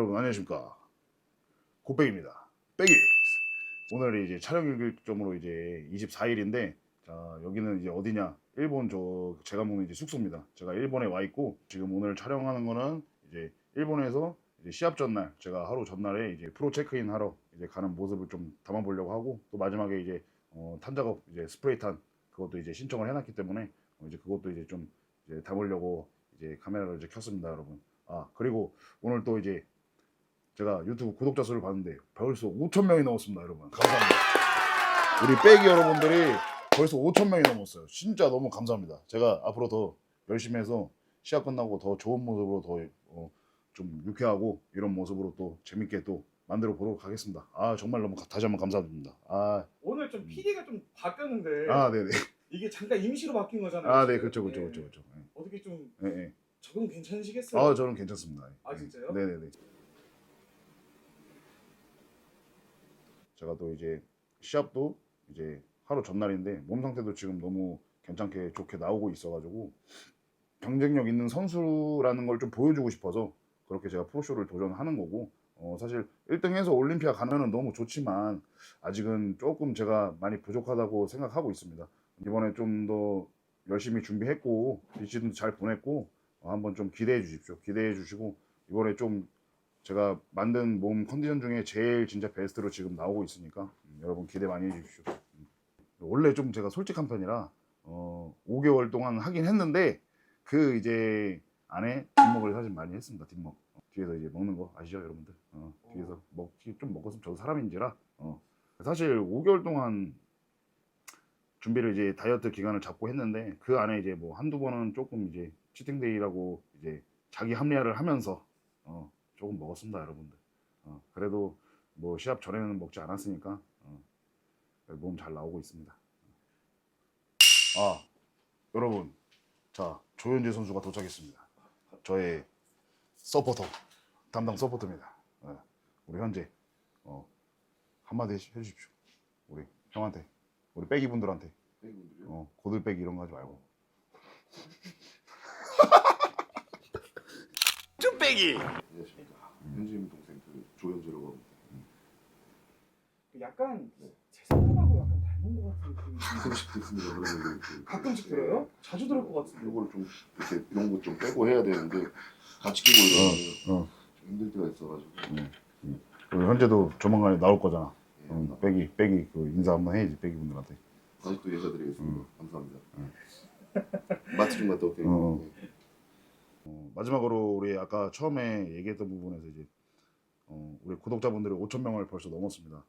여러분 안녕하십니까. 곱백입니다. 빼기 오늘 이제 촬영 일정으로 이제 24일인데 자 여기는 이제 어디냐? 일본 저 제가 묵는 이제 숙소입니다. 제가 일본에 와 있고 지금 오늘 촬영하는 거는 이제 일본에서 이제 시합 전날 제가 하루 전날에 이제 프로 체크인 하러 이제 가는 모습을 좀 담아보려고 하고 또 마지막에 이제 어, 탄 작업 이제 스프레이 탄 그것도 이제 신청을 해놨기 때문에 어, 이제 그것도 이제 좀 이제 담으려고 이제 카메라를 이제 켰습니다 여러분. 아 그리고 오늘 또 이제 제가 유튜브 구독자 수를 봤는데 벌써 5천 명이 넘었습니다 여러분 감사합니다 우리 빼기 여러분들이 벌써 5천 명이 넘었어요 진짜 너무 감사합니다 제가 앞으로 더 열심히 해서 시합 끝나고 더 좋은 모습으로 더 어, 좀 유쾌하고 이런 모습으로 또 재밌게 또 만들어 보도록 하겠습니다 아 정말 너무 가- 다시 한번 감사드립니다 아, 오늘 좀 PD가 좀 바뀌었는데 아 네네 이게 잠깐 임시로 바뀐 거잖아요. 아 네 지금. 그렇죠 그렇죠 예. 그렇죠 그렇죠 어떻게 좀 예, 예. 적응 괜찮으시겠어요? 아 저는 괜찮습니다 아, 진짜요? 네네네 제가 또 이제 시합도 이제 하루 전날인데 몸 상태도 지금 너무 괜찮게 좋게 나오고 있어가지고 경쟁력 있는 선수라는 걸 좀 보여주고 싶어서 그렇게 제가 프로쇼를 도전하는 거고 어, 사실 1등해서 올림피아 가면은 너무 좋지만 아직은 조금 제가 많이 부족하다고 생각하고 있습니다. 이번에 좀 더 열심히 준비했고 비시즌도 잘 보냈고 어, 한번 좀 기대해 주십시오. 기대해 주시고 이번에 좀 제가 만든 몸 컨디션 중에 제일 진짜 베스트로 지금 나오고 있으니까 음, 여러분 기대 많이 해주십시오. 음. 원래 좀 제가 솔직한 편이라 어, 5개월 동안 하긴 했는데 그 이제 안에 뒷목을 사실 많이 했습니다. 뒷목 어, 뒤에서 이제 먹는 거 아시죠, 여러분들? 어, 뒤에서 먹기 좀 먹었으면 저도 사람인지라 어. 사실 5개월 동안 준비를 이제 다이어트 기간을 잡고 했는데 그 안에 이제 뭐 한두 번은 조금 이제 치팅데이라고 이제 자기 합리화를 하면서 어, 조금 먹었습니다, 여러분들. 어, 그래도 뭐 시합 전에는 먹지 않았으니까 어, 몸 잘 나오고 있습니다. 아, 여러분, 자 조현재 선수가 도착했습니다. 저의 서포터 담당 서포터입니다. 어, 우리 현재 어, 한마디 해주- 해주십시오. 우리 형한테, 우리 빼기 분들한테? 어, 고들빼기 이런 거 하지 말고. 안녕하십니까. 현지인 동생 그 조현주라고 합니다. 약간 제 생각하고 약간 닮은 것 같은 느낌이 가끔씩 듣습니다. 그러면 그 가끔씩 들어요? 자주 들을 것 같은데. 이걸 좀 이렇게 이런 거 좀 빼고 해야 되는데 같이 끼고 이러면 어. 좀 힘들 때가 있어가지고. 그리고 현재도 조만간에 나올 거잖아. 예, 음, 빼기, 빼기 그 인사 한번 해야지 빼기 분들한테. 아직도 인사드리겠습니다. 음. 감사합니다. 마트 좀 갔다 올게요. 어. 예. 어, 마지막으로 우리 아까 처음에 얘기했던 부분에서 이제 어, 우리 구독자분들이 5천 명을 벌써 넘었습니다.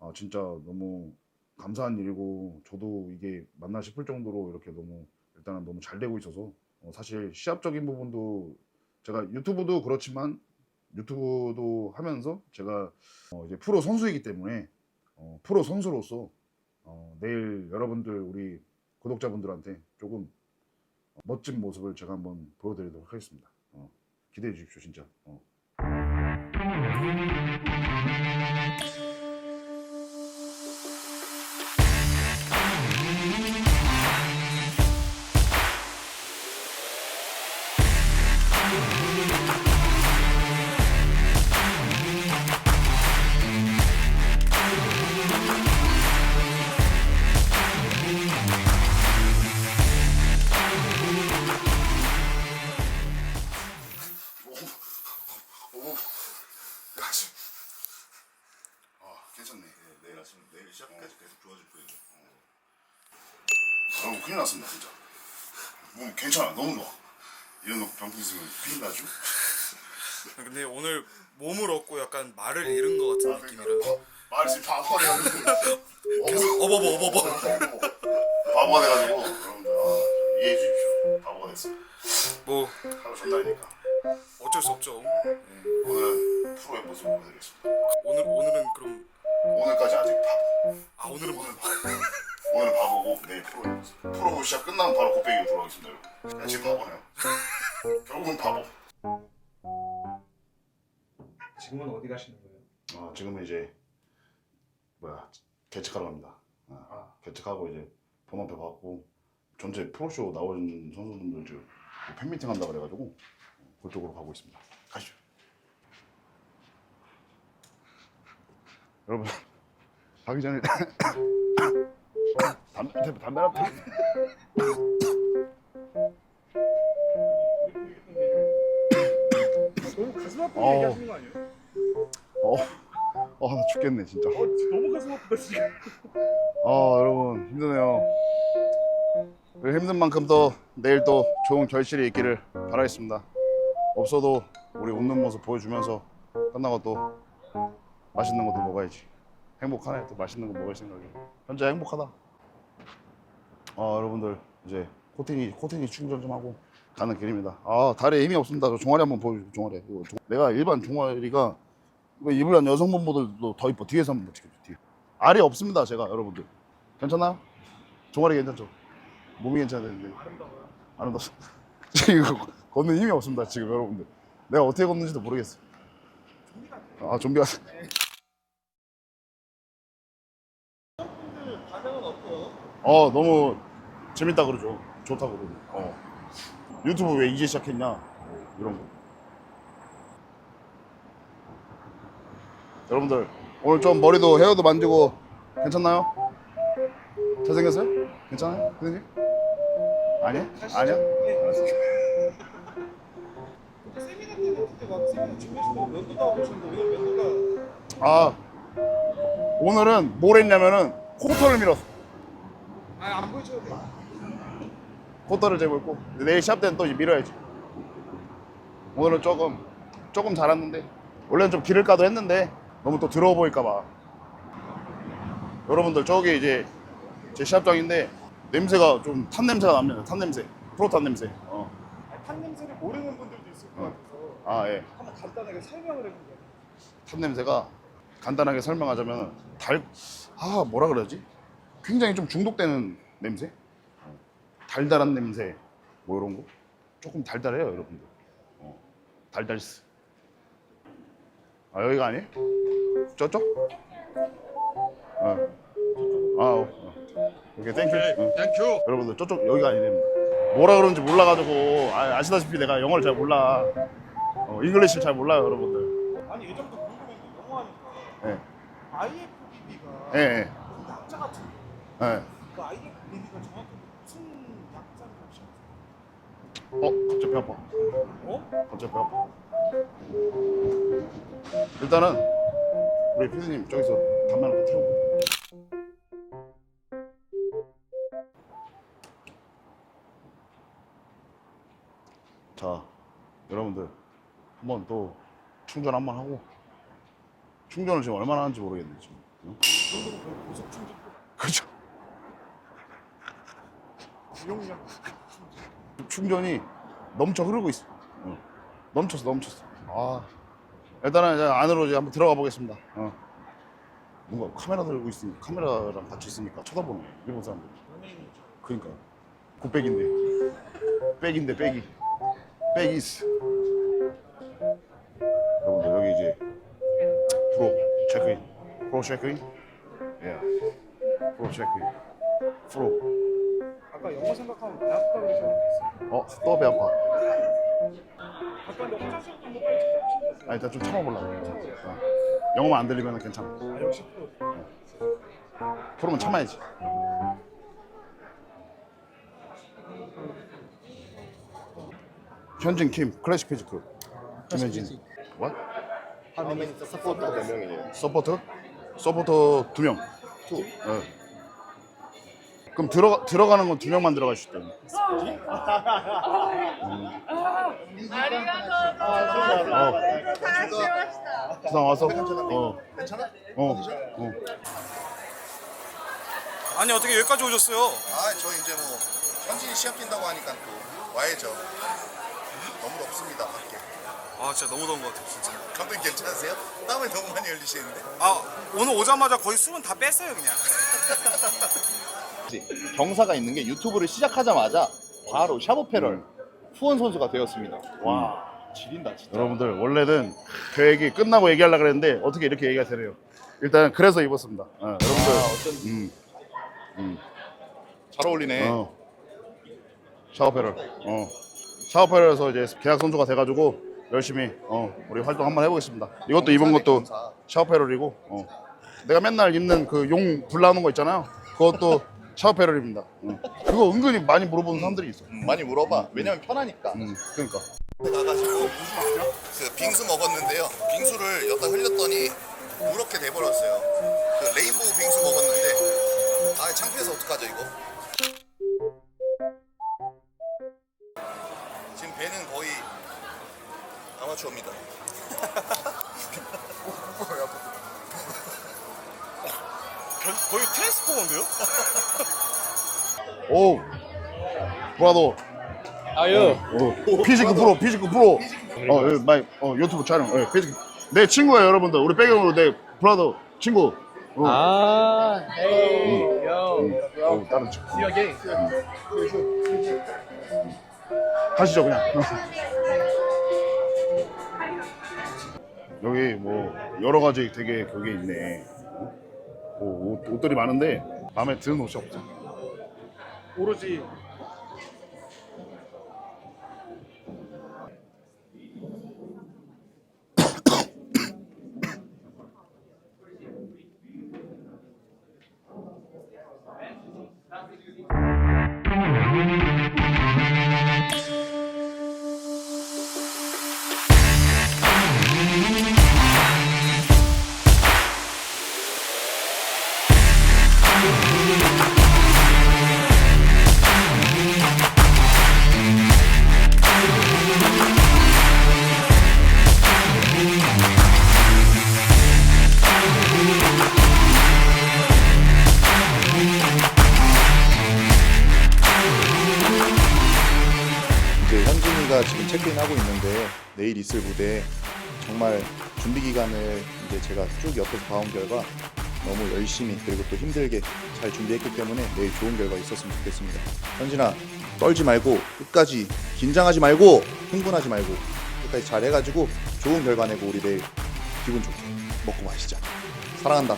아 진짜 너무 감사한 일이고 저도 이게 맞나 싶을 정도로 이렇게 너무 일단은 너무 잘 되고 있어서 어, 사실 시합적인 부분도 제가 유튜브도 그렇지만 유튜브도 하면서 제가 어, 이제 프로 선수이기 때문에 어, 프로 선수로서 어, 내일 여러분들 우리 구독자분들한테 조금 멋진 모습을 제가 한번 보여드리도록 하겠습니다. 어, 기대해 주십시오, 진짜. 어. 오, 가시. 아, 괜찮네. 내일 아침 내일 시합까지 계속 좋아질 거예요. 아우, 큰일 났습니다, 진짜. 몸 괜찮아, 너무 좋아. 이런 거 병풍 있으면 큰일 나죠? 근데 오늘 몸을 얻고 약간 말을 잃은 것 같은 느낌이라 어, 말씀 바보가 돼가지고. 계속 어버버 어버버 바보가 돼가지고, 여러분들, 아, 이해해 주십시오. 바보가 됐어. 뭐 하루 전날이니까. 어쩔 수 없죠 오늘 프로의 모습을 보여드리겠습니다. 오늘 오늘은 그럼 오늘까지 아직 바보. 아 오늘은 뭐 오늘 바보. 오늘 바보고 내일 프로의 모습. 프로 시합 끝나면 바로 곱빼기로 돌아가겠습니다, 여러분. 그냥 지금 바보네요. 결국은 바보. 지금은 어디 가시는 거예요? 어, 지금은 이제 뭐야 개측하러 갑니다. 아, 개측하고 이제 번호표 받고 전체 프로쇼 나오는 선수분들 지금 팬미팅 한다 그래가지고 그쪽으로 가고 있습니다. 가시죠. 여러분 가기 전에 담배 담배 너무 가슴 아프게 어. 얘기하시는 거 아니에요? 어, 어, 나 죽겠네 진짜. 어, 너무 가슴 아프다 지금. 아 여러분 힘드네요. 힘든 만큼 또 내일 또 좋은 결실이 있기를 바라겠습니다. 없어도 우리 웃는 모습 보여주면서 끝나고 또 맛있는 것도 먹어야지. 행복하네 또 맛있는 거 먹을 생각에 현재 행복하다. 아 여러분들 이제 코팅이 코팅이 충전 좀 하고 가는 길입니다. 아 다리에 힘이 없습니다. 저 종아리 한번 보여줘 종아리. 이거 종- 내가 일반 종아리가 이거 입으려는 여성분들도 더 이뻐. 뒤에서 한번 찍어줘. 뒤에. 알이 없습니다 제가 여러분들. 괜찮나요? 종아리 괜찮죠? 몸이 괜찮아야 되는데. 아름답습 지금 걷는 힘이 없습니다 지금 여러분들 내가 어떻게 걷는지도 모르겠어 아 좀비 같아? 어 너무 재밌다 그러죠 좋다 그러고 어. 유튜브 왜 이제 시작했냐 뭐 이런 거 여러분들 오늘 좀 머리도 헤어도 만지고 괜찮나요? 잘생겼어요? 괜찮아요? 선생님? 아니야? 아니야? 오늘 면도가 아 오늘은 뭘 했냐면은 코터를 밀었어 아안 보여줘도 돼. 코터를 재고 있고 내일 시합 때는 또 이제 밀어야지 오늘은 조금 조금 잘했는데 원래는 좀 기를까도 했는데 너무 또 더러워 보일까 봐 여러분들 저기 이제 제 시합장인데 냄새가 좀 탄 냄새가 납니다 탄 냄새 프로탄 냄새 어. 아니, 탄 냄새를 모르는 분들도 있을 것 같아서 아 예 한번 간단하게 설명을 해주세요. 탄 냄새가 간단하게 설명하자면 달, 아 뭐라 그러지? 굉장히 좀 중독되는 냄새? 어, 달달한 냄새 뭐 이런 거 조금 달달해요 여러분들 어, 달달스 아 여기가 아니에요? 저쪽? 어. 아 어. 오케이 땡큐 어. 땡큐. 여러분들 저쪽 여기가 아니랍니다 뭐라 그러는지 몰라가지고 아, 아시다시피 내가 영어를 잘 몰라 어, 잉글리시를 잘 몰라요 여러분들 아니 예전부터 궁금했는데 영어 하니까 예. IFBB가 예, 예. 약자 같은데 예. 그 IFBB가 정확히 무슨 약자를 아세요? 어, 갑자기 배 아파. 어? 갑자기 배 아파. 일단은 우리 피디님 저기서 담배 더 태우고. 한번 또 충전 한번 하고 충전을 지금 얼마나 하는지 모르겠네 지금. 응? 고속 충전 그렇죠. 비용량 충전이 넘쳐 흐르고 있어. 어. 넘쳤어, 넘쳤어. 아, 일단은 이제 안으로 이제 한번 들어가 보겠습니다. 어. 뭔가 카메라 들고 있으니 카메라랑 같이 있으니까 쳐다보네 일본 사람들. 그러니까 굿백인데, 백인데 백이, 백이스. 이제 프로 체크인, 프로 체크인, 예, 프로 체크인, 프로. 아까 영어 생각하면 배 아프다 그러셨는데 어, 또 배 아파. 아까 근데 화장실 한번 빨리 찾아보시면 아 일단 좀 참아보려고 어. 영어만 안 들리면 괜찮아. 아 역시 프로. 프로면 참아야지. 현진 킴 클래식 피지크 김현진. what? 하면 서포터 몇 명이에요? 서포터? 서포터 두명 투 어. 그럼 들어가, 들어가는 건 두 명만 들어갈 수 있다 음. 어. 부산 와서? 어. 괜찮아? 어. 어. 아니 어떻게 여기까지 오셨어요? 아, 저 이제 뭐 현진이 시합 뛴다고 하니까 또 와야죠. 너무 덥습니다, 밖에. 아 진짜 너무 더운 것 같아요 진짜. 감독님 괜찮으세요? 땀을 너무 많이 흘리시는데? 아 오늘 오자마자 거의 수분 다 뺐어요 그냥. 경사가 있는 게 유튜브를 시작하자마자 바로 샤브페럴 후원 선수가 되었습니다. 와 지린다 진짜. 여러분들 원래는 계획이 끝나고 얘기하려고 그랬는데 어떻게 이렇게 얘기가 되네요. 일단 그래서 입었습니다. 어, 여러분들 어쩐지 음, 잘 어울리네. 어, 샤워페럴, 어, 샤워페럴에서 이제 계약 선수가 돼가지고 열심히 어, 우리 활동 한번 해보겠습니다. 이것도 입은 것도 샤워페럴이고 어, 내가 맨날 입는 그 용 불 나오는 거 있잖아요. 그것도 샤워페럴입니다. 응. 그거 은근히 많이 물어보는 사람들이 있어. 많이 물어봐. 왜냐면 편하니까. 음, 그러니까. 나가지고 그 빙수 먹었는데요. 빙수를 여기다 흘렸더니 누렇게 돼버렸어요. 그 레인보우 빙수 먹었는데 아 창피해서 어떡하죠 이거? 아마추어입니다. 변- 거의 트랜스포머인데요? 오, 브라더. 아유. 어, 피지크 프로, 피지크 프로. 어, 예, 마이, 어, 유튜브 촬영. 예, 피지크. 내 친구야, 여러분들. 우리 배경으로 내 브라더 친구. 어, 아, 헤이, 요. 어, 다른 친구. See you again. 가시죠, 그냥. 여기 뭐 여러 가지 되게 그게 있네. 뭐 옷, 옷들이 많은데 마음에 드는 옷이 없어. 오로지 현진이가 지금 체크인하고 있는데 내일 있을 무대 정말 준비 기간을 이제 제가 쭉 옆에서 봐온 결과 너무 열심히 그리고 또 힘들게 잘 준비했기 때문에 내일 좋은 결과 있었으면 좋겠습니다. 현진아 떨지 말고 끝까지 긴장하지 말고 흥분하지 말고 끝까지 잘 해가지고 좋은 결과 내고 우리 내일 기분 좋게 먹고 마시자. 사랑한다.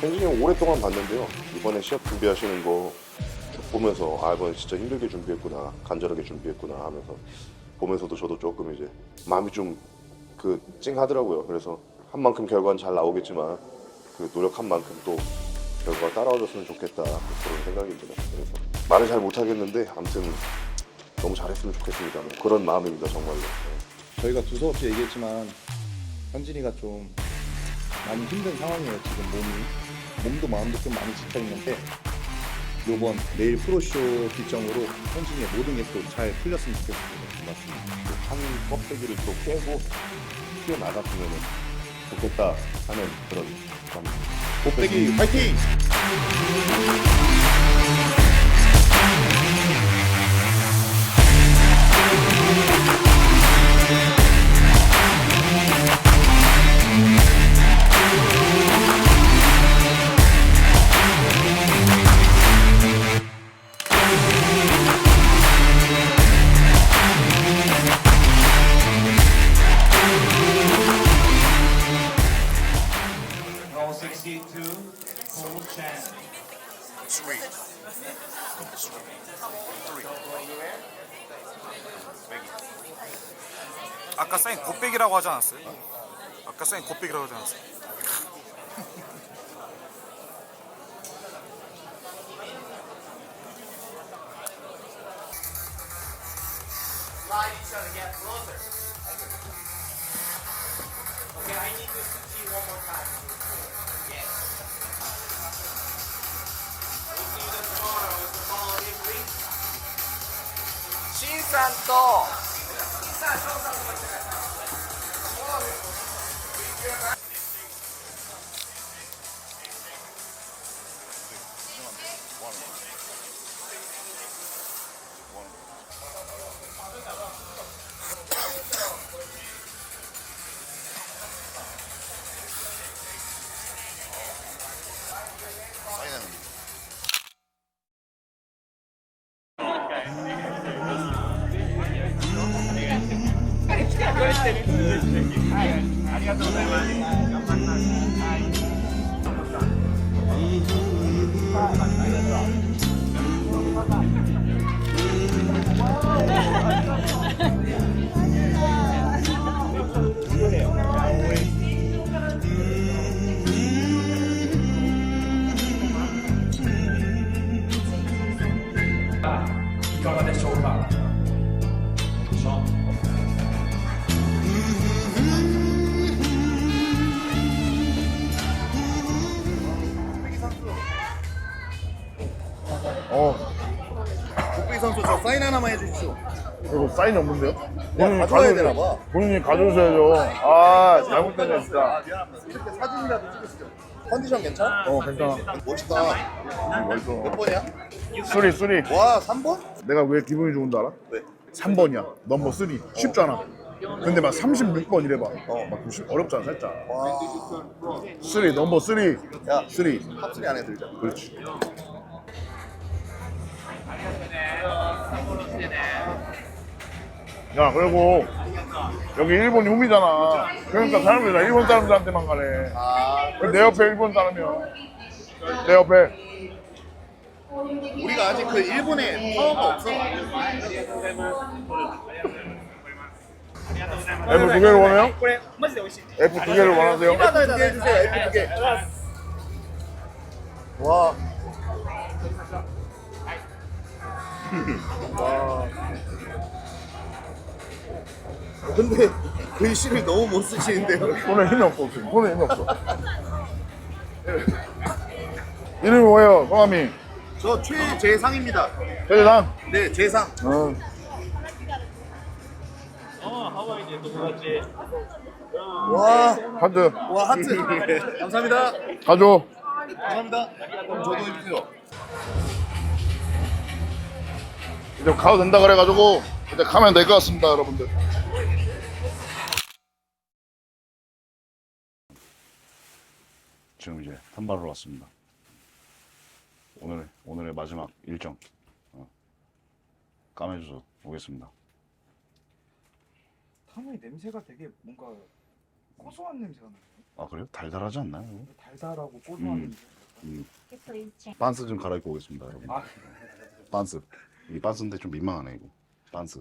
현진이 형 오랫동안 봤는데요. 이번에 시합 준비하시는 거 보면서 아 이번 진짜 힘들게 준비했구나, 간절하게 준비했구나 하면서 보면서도 저도 조금 이제 마음이 좀 그 찡하더라고요. 그래서 한 만큼 결과는 잘 나오겠지만 그 노력한 만큼 또 결과가 따라와줬으면 좋겠다 그런 생각입니다. 그래서 말을 잘 못하겠는데 아무튼 너무 잘했으면 좋겠습니다. 뭐 그런 마음입니다 정말로. 네. 저희가 두서없이 얘기했지만 현진이가 좀 많이 힘든 상황이에요 지금 몸이 몸도 마음도 좀 많이 지쳐 있는데 요번 내일 프로쇼 기점으로 현진이의 모든 게 또 잘 풀렸으면 좋겠습니다 고맙습니다 한 껍데기를 또 깨고 튀어나갔으면 좋겠다 하는 그런 마음. 곱빼기 화이팅! 사인 곱빼기라고 하지 않았어요? 아까 사인 곱빼기라고 하지 않았어요? 사인하는 Yeah. はい。 어 국비 선수 저 사인 하나만 해주십시오. 이거 사인이 없는데요? 야, 가져와야 되나 봐. 본인이 가져오셔야죠. 아 잘못됐네 진짜. 미안합니다. 이렇게 사진이라도 찍으시죠. 컨디션 괜찮아? 어 괜찮아. 멋있다. 멋있어. 몇 번이야? 쓰리 쓰리. 와, 3번? 내가 왜 기분이 좋은 줄 알아? 왜? 3번이야. 넘버 3. 쉽잖아. 근데 막 36번 이래봐. 어, 막 그거 어렵잖아, 살짝. 와. 3, 넘버 3. 야, 3. 합수리 안에 들자. 그렇지. 야, 그리고 여기 일본이 홈이잖아. 그러니까 사람들이 다 일본 사람들한테만 가네. 아, 내 옆에 일본 사람이야. 내 옆에. 우리가 아직 그 일본에 파워가 없어. F 두 개를 원해요? F 두 개를 원하세요? 두개 해주세요. F 두 개. 와. 와. 근데 글씨를 너무 못 쓰시는데요. 손에 힘이 없어, 지금. 손에 힘이 없어. 이름이 뭐예요, 성함이? 저 최재상입니다. 최대상? 네, 재상. 어. 와, 하트. 와 하트. 감사합니다. 가져. 감사합니다. 그럼 저도 해주세요. 이제 가도 된다 그래가지고 이제 가면 될 것 같습니다, 여러분들. 지금 이제 탐바로 왔습니다. 오늘 오늘의 마지막 일정 어. 까매줘서 오겠습니다. 타모의 냄새가 되게 뭔가 고소한 냄새가 나요. 아 그래요? 달달하지 않나요? 이거? 달달하고 고소한 음. 냄새. 음. 반스 좀 갈아입고 오겠습니다, 여러분. 아. 반스. 이 반스인데 좀 민망하네 이거. 반스.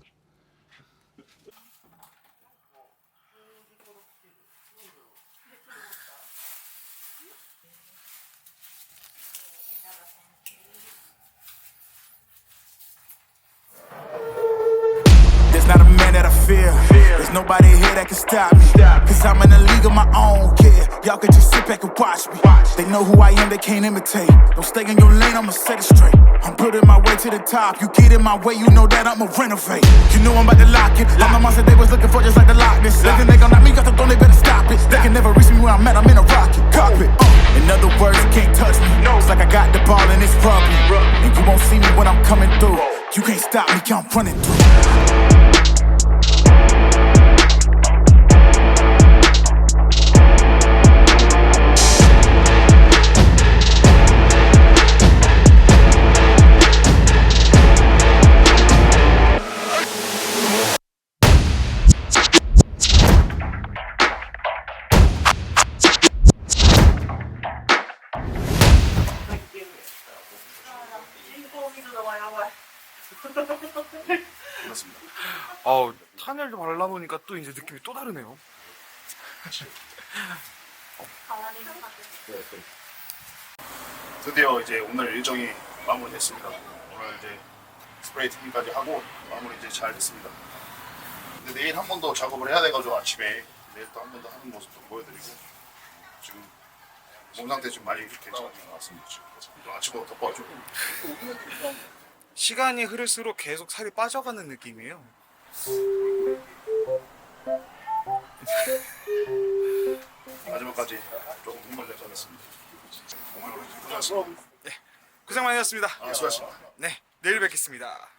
Nobody here that can stop me. Cause I'm in a league of my own, yeah. Y'all can just sit back and watch me. They know who I am, they can't imitate. Don't stay in your lane, I'ma set it straight. I'm building my way to the top. You get in my way, you know that I'ma renovate. You know I'm about to lock it. I'm the monster they was looking for, just like the Loch Ness. They they gon' knock me off the throne, they better stop it. They can never reach me where I'm at, I'm in a rocket. Cockpit. Uh. In other words, you can't touch me. It's like I got the ball and it's rugby. And you won't see me when I'm coming through. You can't stop me, I'm running through. 어 탄열도 발라놓으니까 또 이제 느낌이 또 다르네요. 드디어 이제 오늘 일정이 마무리됐습니다. 오늘 이제 스프레이 팅까지 하고 마무리 이제 잘 됐습니다. 근데 내일 한 번 더 작업을 해야 돼가지고 아침에 내일 또 한 번 더 하는 모습 좀 보여드리고 지금 몸 상태 좀 많이 괜찮은 것 같습니다. 지금 또 아침부터 덮어가지고 시간이 흐를수록 계속 살이 빠져가는 느낌이에요. 마지막까지 조금 내서 했습니다. 오늘 고생하셨습니다. 고생 많으셨습니다. 아, 수고하셨습니다. 네, 내일 뵙겠습니다.